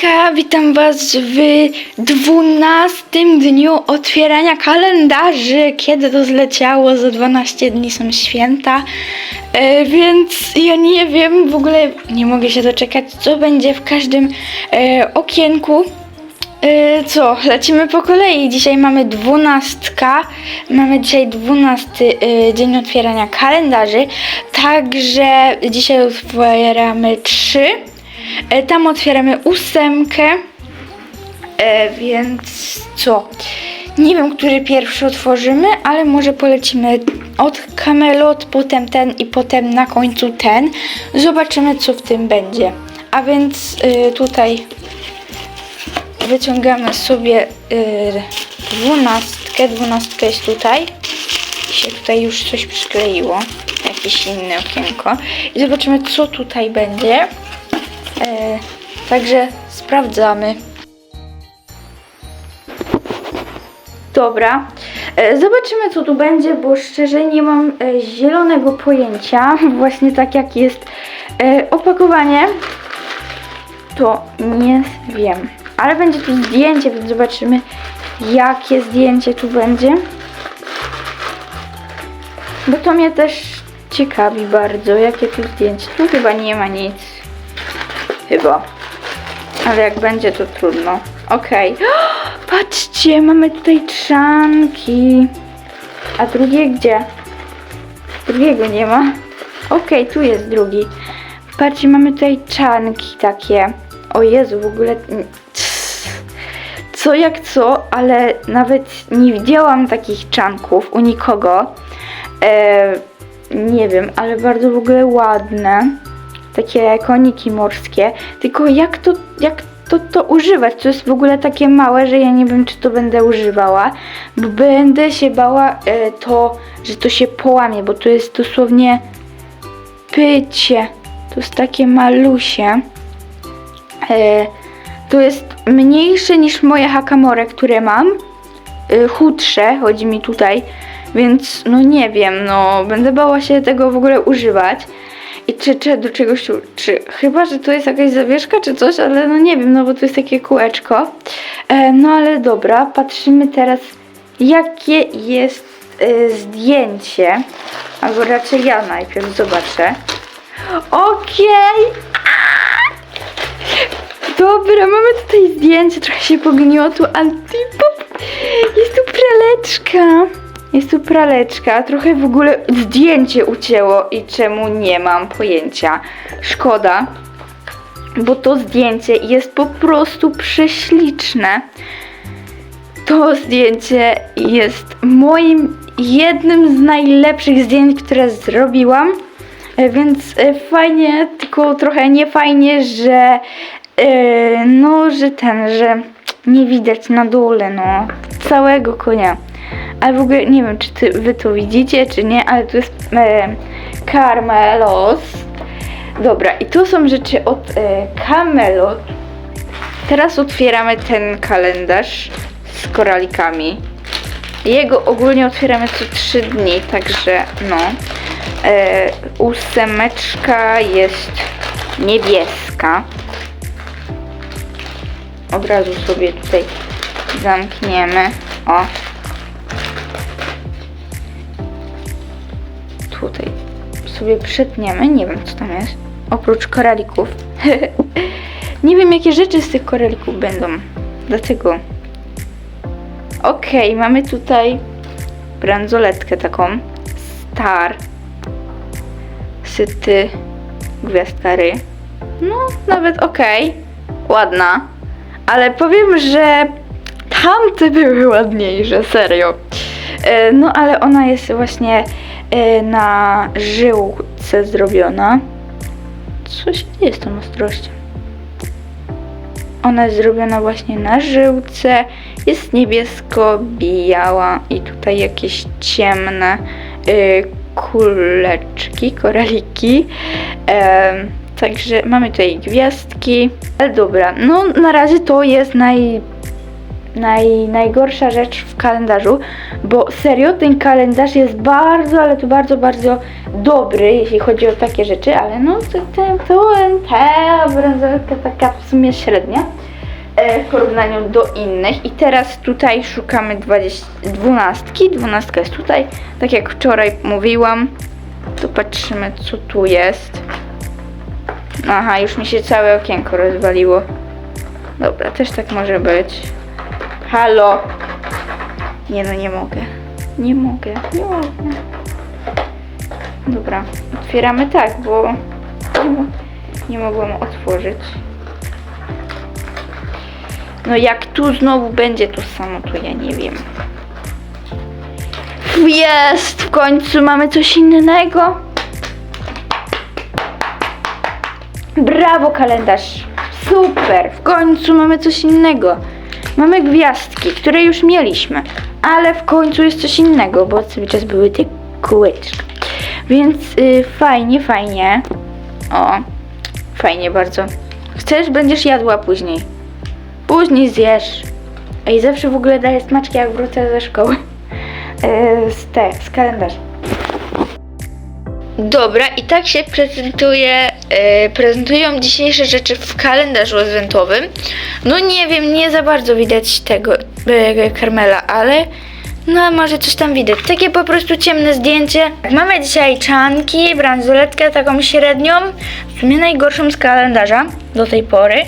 Hejka, witam Was w 12 dniu otwierania kalendarzy. Kiedy to zleciało? Za 12 dni są święta. E, więc ja nie wiem, w ogóle nie mogę się doczekać, co będzie w każdym e, okienku. E, co, lecimy po kolei. Dzisiaj mamy dwunastka. Mamy dzisiaj dwunasty e, dzień otwierania kalendarzy. Także dzisiaj otwieramy trzy. E, Tam otwieramy ósemkę. E, więc co? Nie wiem, który pierwszy otworzymy, ale może polecimy od Camelot, potem ten i potem na końcu ten. Zobaczymy, co w tym będzie. A więc y, tutaj wyciągamy sobie y, dwunastkę. Dwunastka jest tutaj. I się tutaj już coś przykleiło. Jakieś inne okienko. I zobaczymy, co tutaj będzie. E, także sprawdzamy. Dobra, e, zobaczymy co tu będzie, bo szczerze nie mam e, zielonego pojęcia. Właśnie tak jak jest e, opakowanie, to nie wiem. Ale będzie tu zdjęcie, więc zobaczymy jakie zdjęcie tu będzie. Bo to mnie też ciekawi bardzo, jakie tu zdjęcie. Tu chyba nie ma nic. Chyba. Ale jak będzie, to trudno. Okej. Patrzcie, mamy tutaj trzanki. A drugie gdzie? Drugiego nie ma. Okej, tu jest drugi. Patrzcie, mamy tutaj czanki takie. O Jezu, w ogóle... Co jak co, ale nawet nie widziałam takich czanków u nikogo. E, nie wiem, ale bardzo w ogóle ładne takie koniki morskie. Tylko jak to, jak to, to używać? To jest w ogóle takie małe, że ja nie wiem, czy to będę używała, bo będę się bała e, to, że to się połamie, bo to jest dosłownie pycie. To jest takie malusie. E, to jest mniejsze niż moje hakamore, które mam. E, chudsze, chodzi mi tutaj. Więc no nie wiem, no będę bała się tego w ogóle używać. I czy, czy do czegoś, tu- czy chyba, że to jest jakaś zawieszka czy coś, ale no nie wiem, no bo to jest takie kółeczko. E, no ale dobra, patrzymy teraz jakie jest e, zdjęcie. Albo raczej ja najpierw zobaczę. Okej! Dobra, mamy tutaj zdjęcie, trochę się pogniotło, ale jest tu praleczka. Jest tu praleczka, trochę w ogóle zdjęcie ucięło i czemu nie mam pojęcia. Szkoda, bo to zdjęcie jest po prostu prześliczne. To zdjęcie jest moim jednym z najlepszych zdjęć, które zrobiłam. E, Więc e, fajnie, tylko trochę nie fajnie, że e, no, że ten, że nie widać na dole, no, całego konia. Ale w ogóle nie wiem, czy ty, wy to widzicie, czy nie, ale tu jest e, Carmelos. Dobra, i tu są rzeczy od e, Camelot. Teraz otwieramy ten kalendarz z koralikami. Jego ogólnie otwieramy co 3 dni, także no. E, ósemeczka jest niebieska. Od razu sobie tutaj zamkniemy. O. Tutaj sobie przytniemy. Nie wiem co tam jest. Oprócz koralików. Nie wiem jakie rzeczy z tych koralików będą. Dlatego. Okej, mamy tutaj bransoletkę taką. Star. Syty. Gwiazdka ry. No, nawet okej. Ładna. Ale powiem, że tamte były ładniejsze, serio. E, No, ale ona jest właśnie na żyłce zrobiona. Co się dzieje z tą ostrością? Ona jest zrobiona właśnie na żyłce. Jest niebiesko-biała i tutaj jakieś ciemne y, kuleczki, koraliki. Em, także mamy tutaj gwiazdki. Ale dobra, no na razie to jest naj, naj, najgorsza rzecz w kalendarzu, bo serio ten kalendarz jest bardzo, ale to bardzo, bardzo dobry, jeśli chodzi o takie rzeczy, ale no to, to, to ta bransoletka taka w sumie średnia. e, w porównaniu do innych. I teraz tutaj szukamy 20, dwunastki. Dwunastka jest tutaj, tak jak wczoraj mówiłam. Tu patrzymy, co tu jest. Aha, już mi się całe okienko rozwaliło. Dobra, też tak może być. Halo! Nie no, nie mogę. Nie mogę, nie mogę. Dobra, otwieramy tak, bo nie, mo- nie mogłam otworzyć. No jak tu znowu będzie to samo, to ja nie wiem. Jest! W końcu mamy coś innego. Brawo kalendarz! Super! W końcu mamy coś innego. Mamy gwiazdki, które już mieliśmy, ale w końcu jest coś innego, bo cały czas były te kółeczka. Więc y, fajnie, fajnie. O, fajnie bardzo. Chcesz, będziesz jadła później. Później zjesz. Ej, zawsze w ogóle daję smaczki, jak wrócę ze szkoły. E, z te, z kalendarza. Dobra, i tak się prezentuje, e, prezentują dzisiejsze rzeczy w kalendarzu adwentowym. No nie wiem, nie za bardzo widać tego e, karmela, ale no może coś tam widać. Takie po prostu ciemne zdjęcie. Mamy dzisiaj czanki, bransoletkę taką średnią, w sumie najgorszą z kalendarza do tej pory.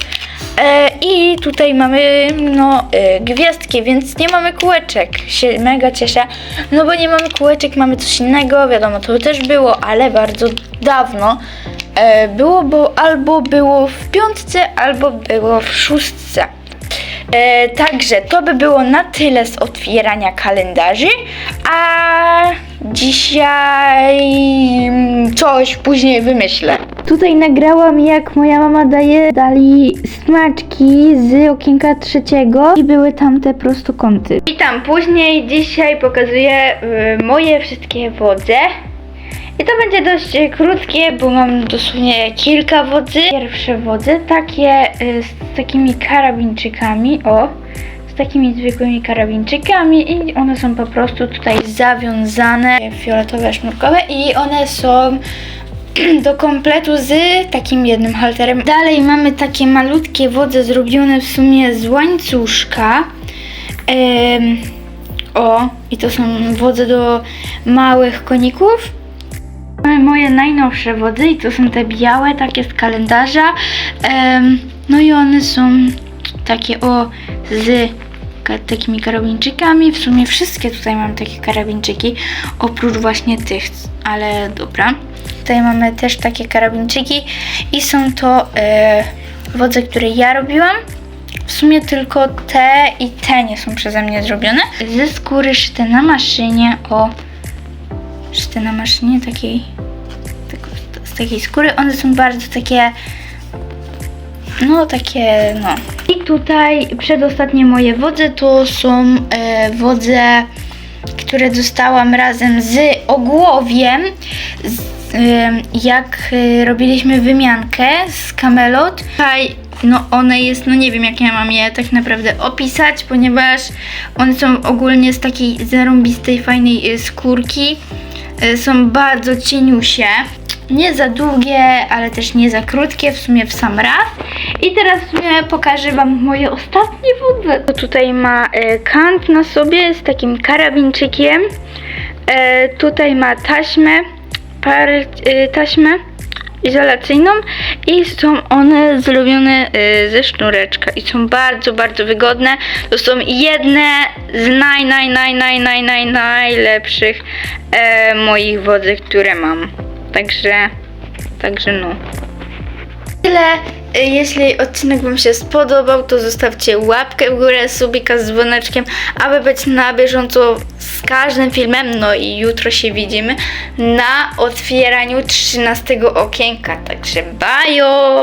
E, I tutaj mamy no e, gwiazdki, więc nie mamy kółeczek. Się mega cieszę. No bo nie mamy kółeczek, mamy coś innego. Wiadomo, to też było, ale bardzo dawno. E, było, bo albo było w piątce, albo było w szóstce. Także to by było na tyle z otwierania kalendarzy, a dzisiaj coś później wymyślę. Tutaj nagrałam jak moja mama daje dali smaczki z okienka trzeciego i były tam te prostokąty. I tam później dzisiaj pokazuję y, moje wszystkie wodze. I to będzie dość krótkie, bo mam dosłownie kilka wodzy. Pierwsze wodze, takie y, z takimi karabinczykami, o, takimi zwykłymi karabinczykami i one są po prostu tutaj zawiązane, fioletowe, sznurkowe i one są do kompletu z takim jednym halterem. Dalej mamy takie malutkie wodze zrobione w sumie z łańcuszka. Em, o, i to są wodze do małych koników. Mamy moje najnowsze wodze i to są te białe, takie z kalendarza. Em, no i one są takie o z takimi karabinczykami. W sumie wszystkie tutaj mam takie karabinczyki, oprócz właśnie tych, ale dobra. Tutaj mamy też takie karabinczyki i są to e, wodze, które ja robiłam. W sumie tylko te i te nie są przeze mnie zrobione. Ze skóry szyte na maszynie, o szyte na maszynie takiej tak, z takiej skóry. One są bardzo takie no takie no. I tutaj przedostatnie moje wodze to są e, wodze, które dostałam razem z ogłowiem, z, jak e, robiliśmy wymiankę z Camelot. Tutaj no one jest, no nie wiem jak ja mam je tak naprawdę opisać, ponieważ one są ogólnie z takiej zarąbistej, fajnej e, skórki. E, Są bardzo cieniusie. Nie za długie, ale też nie za krótkie, w sumie w sam raz. I teraz w sumie pokażę Wam moje ostatnie wody. To tutaj ma e, kant na sobie z takim karabinczykiem. E, tutaj ma taśmę, par, e, taśmę izolacyjną i są one zrobione e, ze sznureczka i są bardzo, bardzo wygodne. To są jedne z naj, naj, naj, naj, naj, naj, najlepszych e, moich wodzy, które mam. Także, także no. Tyle. Y, Jeśli odcinek Wam się spodobał, to zostawcie łapkę w górę, subika z dzwoneczkiem, aby być na bieżąco z każdym filmem. No i jutro się widzimy na otwieraniu 13 okienka. Także bajo!